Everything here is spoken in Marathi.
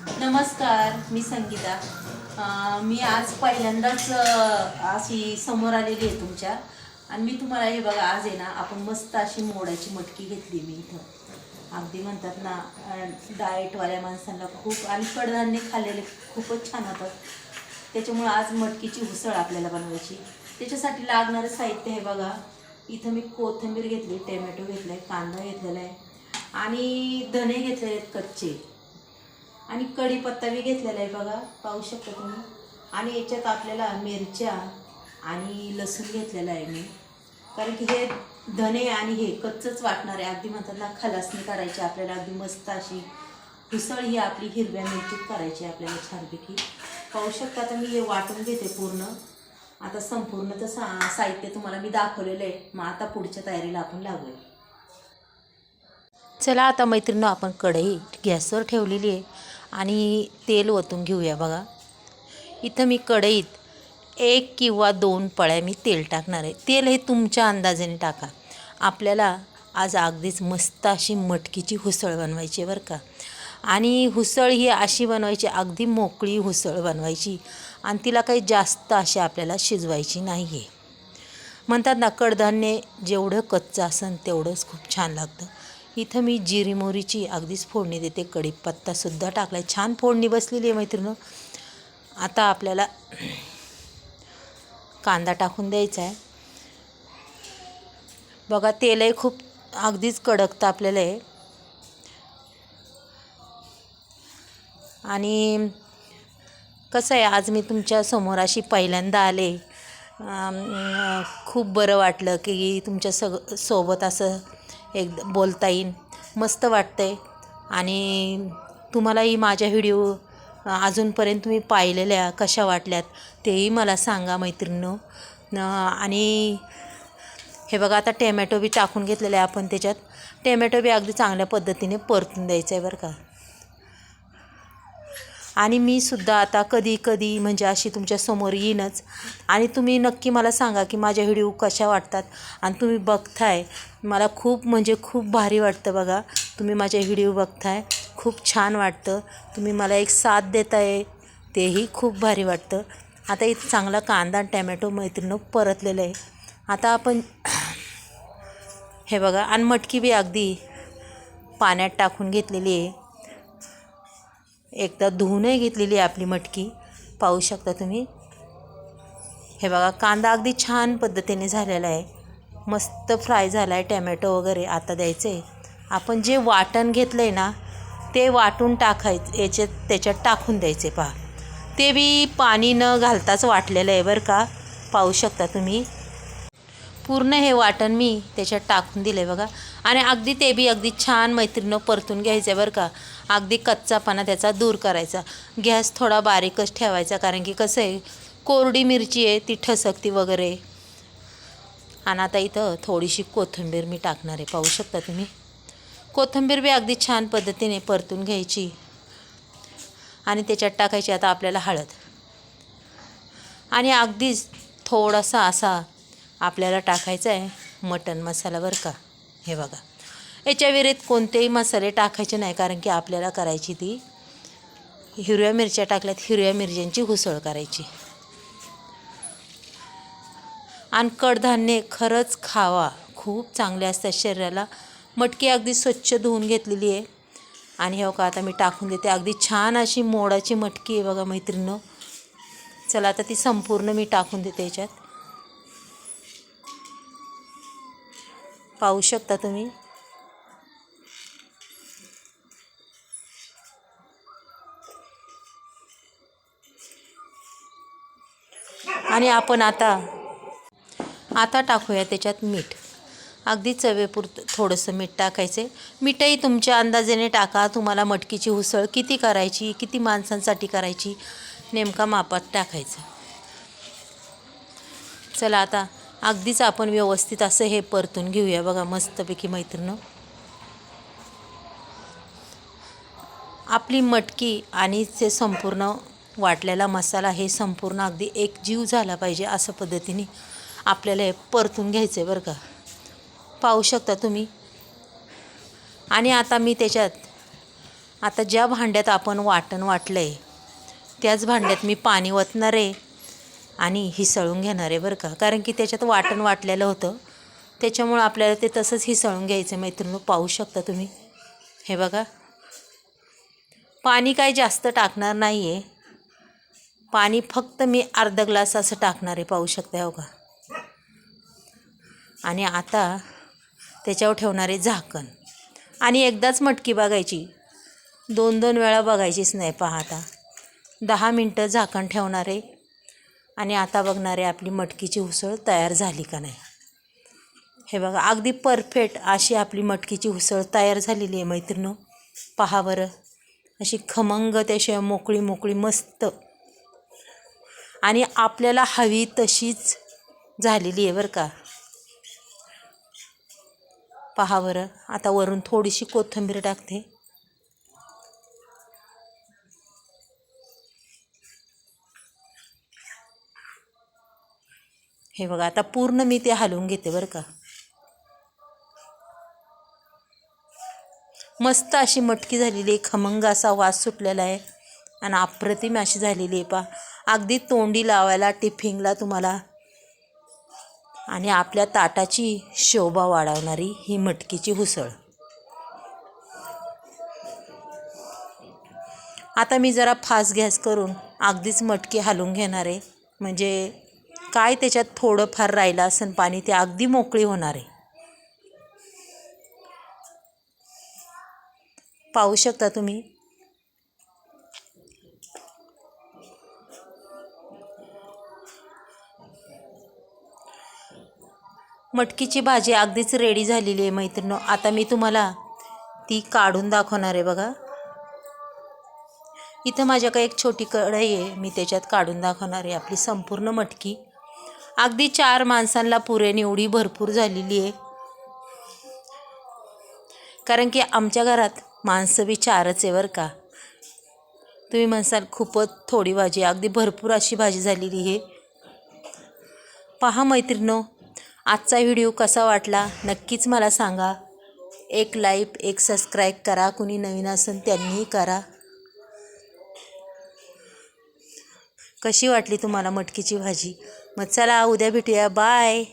नमस्कार मी संगीता. अं, मी आज पहिल्यांदाच अं, अशी समोर आलेली आहे तुमच्या. आणि मी तुम्हाला हे बघा आज आहे ना आपण मस्त अशी मोडाची मटकी घेतली मी इथं. अगदी म्हणतात ना अं, डाएटवाल्या माणसांना खूप आणि कडधान्य खाल्लेले खूपच छान होतं त्याच्यामुळं आज मटकीची उसळ आपल्याला बनवायची. त्याच्यासाठी लागणारं साहित्य हे बघा. इथं मी कोथिंबीर घेतली टोमॅटो घेतला आहे कांदा घेतलेला आहे. आणि धने घेतले आहेत कच्चे. आणि कढीपत्ता बी घेतलेला आहे बघा पाहू शकता तुम्ही. आणि याच्यात आपल्याला मिरच्या आणि लसूण घेतलेला आहे मी. कारण की हे धने आणि हे कच्चंच वाटणार आहे. अगदी म्हणतात ना खलासणी करायची आपल्याला. अगदी मस्त अशी उसळ ही आपली हिरव्या मिरचीत करायची आहे आपल्याला छानपैकी. पाहू शकता आता मी हे वाटून घेते पूर्ण. आता संपूर्ण तर सा साहित्य तुम्हाला मी दाखवलेलं आहे. मग आता पुढच्या तयारीला आपण लागूया. चला आता मैत्रिणी आपण कढई गॅसवर ठेवलेली आहे. आणि तेल ओतून घेऊया बघा. इथं मी कढईत एक किंवा दोन पळ्या मी तेल टाकणार आहे. तेल हे तुमच्या अंदाजाने टाका. आपल्याला आज अगदीच मस्त अशी मटकीची हुसळ बनवायची आहे बरं का. आणि हुसळ ही अशी बनवायची अगदी मोकळी हुसळ बनवायची आणि तिला काही जास्त अशी आपल्याला शिजवायची नाही आहे म्हणतात ना कडधान्य जेवढं कच्चं असेल तेवढंच खूप छान लागतं. इथं मी जिरी मोहरीची अगदीच फोडणी देते. कढीपत्तासुद्धा टाकला आहे छान फोडणी बसलेली आहे मैत्रिणी आता आपल्याला कांदा टाकून द्यायचा आहे. बघा तेलही खूप अगदीच कडकतं आपल्याला आहे आणि कसं आहे आज मी तुमच्यासमोर अशी पहिल्यांदा आले. खूप बरं वाटलं की तुमच्या सग सोबत असं एक बोलता येईन. मस्त वाटतं आहे आणि तुम्हालाही माझ्या व्हिडिओ अजूनपर्यंत तुम्ही पाहिलेल्या कशा वाटल्यात तेही मला सांगा मैत्रिणीनो. आणि हे बघा आता टॅमॅटो बी टाकून घेतलेलं आहे आपण त्याच्यात. टॅमॅटो बी अगदी चांगल्या पद्धतीने परतून द्यायचं आहे बरं का. आणि मी सुद्धा आता कधी कधी म्हणजे अशी तुमच्यासमोर येईनच. आणि तुम्ही नक्की मला सांगा की माझ्या व्हिडिओ कशा वाटतात. आणि तुम्ही बघताय. मला खूप म्हणजे खूप भारी वाटतं बघा. तुम्ही माझे व्हिडिओ बघताय. खूप छान वाटतं. तुम्ही मला एक साथ देताय. तेही खूप भारी वाटतं. आता इथं चांगला कांदा आणि टॅमॅटो मैत्रिणं परतलेलं आहे. आता आपण हे बघा. आणि मटकी बी अगदी पाण्यात टाकून घेतलेली आहे. एकदा धुवूनही घेतलेली आहे आपली मटकी. पाहू शकता तुम्ही. हे बघा कांदा अगदी छान पद्धतीने झालेला आहे. मस्त फ्राय झाला आहे टॅमॅटो वगैरे आता द्यायचं. आहे आपण जे वाटण घेतलं आहे ना ते वाटून टाकायचं याच्यात त्याच्यात टाकून द्यायचे पहा. ते बी पाणी न घालताच वाटलेलं आहे बरं का. पाहू शकता तुम्ही. पूर्ण हे वाटण मी त्याच्यात टाकून दिले बघा. आणि अगदी ते बी अगदी छान मैत्रिणं परतून घ्यायचं बरं का. अगदी कच्चापणा त्याचा दूर करायचा. गॅस थोडा बारीकच ठेवायचा कारण की कसं आहे कोरडी मिरची आहे ती ठसकती वगैरे. आणि आता इथं थोडीशी कोथिंबीर मी टाकणार आहे. पाहू शकता तुम्ही? कोथिंबीर बी अगदी छान पद्धतीने परतून घ्यायची. आणि त्याच्यात टाकायची आता आपल्याला हळद. आणि अगदीच थोडासा असा आपल्याला टाकायचा आहे मटन मसाला बरं का? हे बघा. याच्या विहिरीत कोणतेही मसाले टाकायचे नाही कारण की आपल्याला करायची ती हिरव्या मिरच्या टाकल्यात हिरव्या मिरच्यांची घुसळ करायची. आणि कडधान्य खरंच खावा. खूप चांगले असतात शरीराला. मटकी अगदी स्वच्छ धुवून घेतलेली आहे. आणि हे का आता मी टाकून देते. अगदी छान अशी मोडाची मटकी आहे बघा मैत्रिणं चला आता ती संपूर्ण मी टाकून देते याच्यात. पाहू शकता तुम्ही. आणि आपण आता आता टाकूया त्याच्यात मीठ. अगदी चवेपुरतं थोडंसं मीठ टाकायचं. मीठही तुमच्या अंदाजेने टाका. तुम्हाला मटकीची उसळ किती करायची किती माणसांसाठी करायची नेमका मापात टाकायचं. चला आता अगदीच आपण व्यवस्थित असं हे परतून घेऊया बघा मस्तपैकी मैत्रिणं आपली मटकी आणि ते संपूर्ण वाटलेला मसाला हे संपूर्ण अगदी एक जीव झाला पाहिजे असं पद्धतीने आपल्याला हे परतून घ्यायचं आहे बरं का. पाहू शकता तुम्ही. आणि आता मी त्याच्यात आता ज्या भांड्यात आपण वाटण वाटलं आहे त्याच भांड्यात मी पाणी ओतणार आहे आणि हिसळून घेणार आहे बरं का. कारण की त्याच्यात वाटण वाटलेलं होतं. त्याच्यामुळं आपल्याला ते तसंच हिसळून घ्यायचं मैत्रिणी पाहू शकता तुम्ही. हे बघा. पाणी काय जास्त टाकणार नाही आहे पाणी फक्त मी अर्धा ग्लास असं टाकणार आहे. पाहू शकता हो का? आणि आता त्याच्यावर ठेवणारे झाकण. आणि एकदाच मटकी बघायची. दोन दोन वेळा बघायचीच नाही पहा आता. दहा मिनटं झाकण ठेवणारे आणि आता बघणारे आपली मटकीची उसळ तयार झाली का नाही? हे बघा अगदी परफेक्ट अशी आपली मटकीची उसळ तयार झालेली आहे मैत्रिणं. पहा बरं अशी खमंग त्याशिवाय मोकळी मोकळी मस्त. आणि आपल्याला हवी तशीच झालेली आहे बरं का. पहा बरं आता वरून थोडीशी कोथिंबीर टाकते. हे बघा आता पूर्ण मी ते हलवून घेते बरं का. मस्त अशी मटकी झालेली आहे खमंग असा वास सुटलेला आहे आणि अप्रतिम अशी झालेली आहे पा अगदी तोंडी लावायला टिफिनला तुम्हाला. आणि आपल्या ताटाची शोभा वाढवणारी ही मटकीची हुसळ आता मी जरा फास्ट गॅस करून अगदीच मटकी हलवून घेणार आहे. म्हणजे काय त्याच्यात थोडंफार राहिलं असेल पाणी ते अगदी मोकळी होणार आहे. पाहू शकता तुम्ही? मटकीची भाजी अगदीच रेडी झालेली आहे मैत्रिणी आता मी तुम्हाला ती काढून दाखवणार आहे बघा. इथं माझ्याकडे एक छोटी कढई आहे मी त्याच्यात काढून दाखवणार आहे आपली संपूर्ण मटकी. अगदी चार माणसांना पुरेन एवढी भरपूर झालेली आहे. कारण की आमच्या घरात माणसं बी चारच आहे बरं का. तुम्ही म्हणसाल खूपच थोडी भाजी अगदी भरपूर अशी भाजी झालेली आहे. पहा मैत्रिणो आजचा व्हिडिओ कसा वाटला नक्कीच मला सांगा. एक लाईक एक सबस्क्राईब करा कुणी नवीन असेल त्यांनीही करा. कशी वाटली तुम्हाला मटकीची भाजी? मग चला उद्या भेटूया. बाय